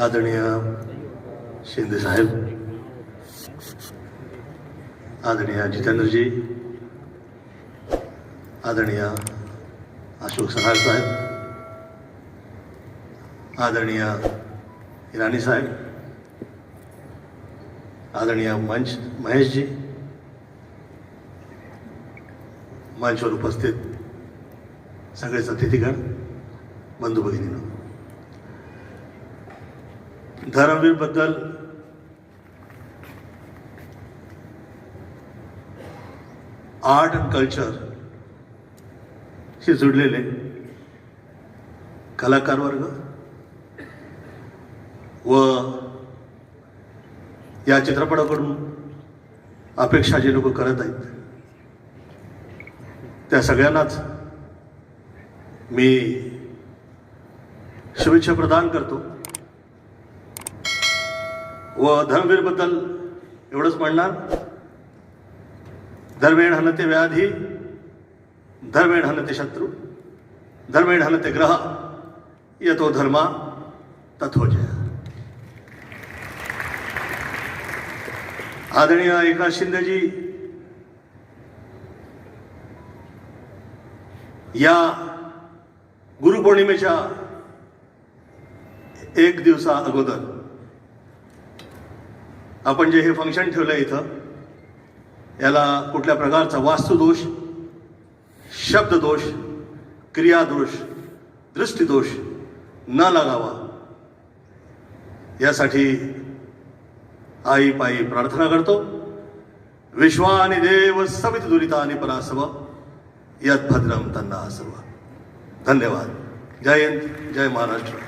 आदरणीय शिंदे साहेब आदरणीय जितेंद्रजी आदरणीय अशोक सहार साहेब आदरणीय इराणी साहेब आदरणीय मंच महेशजी मंचवर उपस्थित सगळेच अतिथीगण बंधू भगिनीनं. धर्मवीरबद्दल आर्ट अँड कल्चर शी जुडलेले कलाकार वर्ग व या चित्रपटाकडून अपेक्षा जे लोक करत आहेत त्या सगळ्यांनाच मी शुभेच्छा प्रदान करतो. व धर्मवीरबद्दल एवढंच म्हणणार. धर्मेण हनते व्याधी धर्मेण हनते शत्रू धर्मेण हनते ग्रह येतो धर्मा तथोजय आदरणीय एकनाथ शिंदेजी या गुरुपौर्णिमेच्या एक दिवसा अगोदर आपण जे हे फंक्शन ठेवलं इथं याला कुठल्या प्रकारचा वास्तुदोष शब्ददोष क्रियादोष दृष्टीदोष न लागावा यासाठी आई पायी प्रार्थना करतो. विश्वाने देव सवित दुरितानि परासव यद भद्रम तन्ना असव धन्यवाद. जय हिंद जय महाराष्ट्र.